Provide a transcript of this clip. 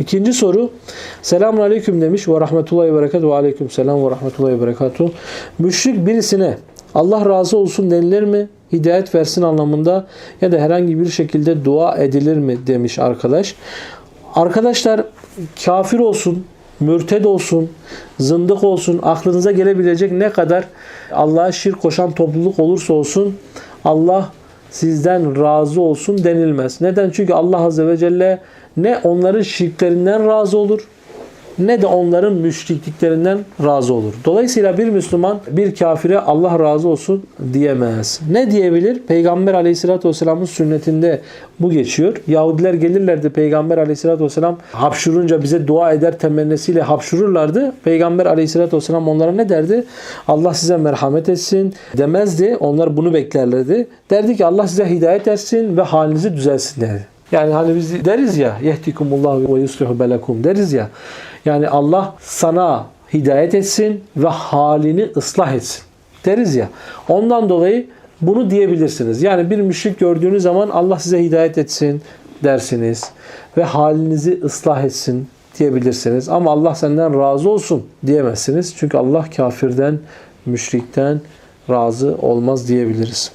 İkinci soru. Selamun aleyküm demiş ve rahmetullahi berekatuhu ve aleyküm selam ve rahmetullahi berekatuhu. Müşrik birisine Allah razı olsun denilir mi? Hidayet versin anlamında ya da herhangi bir şekilde dua edilir mi demiş arkadaş. Arkadaşlar kafir olsun, mürted olsun, zındık olsun, aklınıza gelebilecek ne kadar Allah'a şirk koşan topluluk olursa olsun Allah sizden razı olsun denilmez. Neden? Çünkü Allah Azze ve Celle ne onların şirklerinden razı olur ne de onların müşrikliklerinden razı olur. Dolayısıyla bir Müslüman bir kafire Allah razı olsun diyemez. Ne diyebilir? Peygamber aleyhissalatü vesselamın sünnetinde bu geçiyor. Yahudiler gelirlerdi Peygamber aleyhissalatü vesselam hapşurunca bize dua eder temennisiyle hapşururlardı. Peygamber aleyhissalatü vesselam onlara ne derdi? Allah size merhamet etsin demezdi. Onlar bunu beklerlerdi. Derdi ki Allah size hidayet etsin ve halinizi düzelsin derdi. Yani hani biz deriz ya yehdikumullah ve yuslihu belakum deriz ya. Yani Allah sana hidayet etsin ve halini ıslah etsin deriz ya. Ondan dolayı bunu diyebilirsiniz. Yani bir müşrik gördüğünüz zaman Allah size hidayet etsin dersiniz ve halinizi ıslah etsin diyebilirsiniz. Ama Allah senden razı olsun diyemezsiniz. Çünkü Allah kafirden, müşrikten razı olmaz diyebiliriz.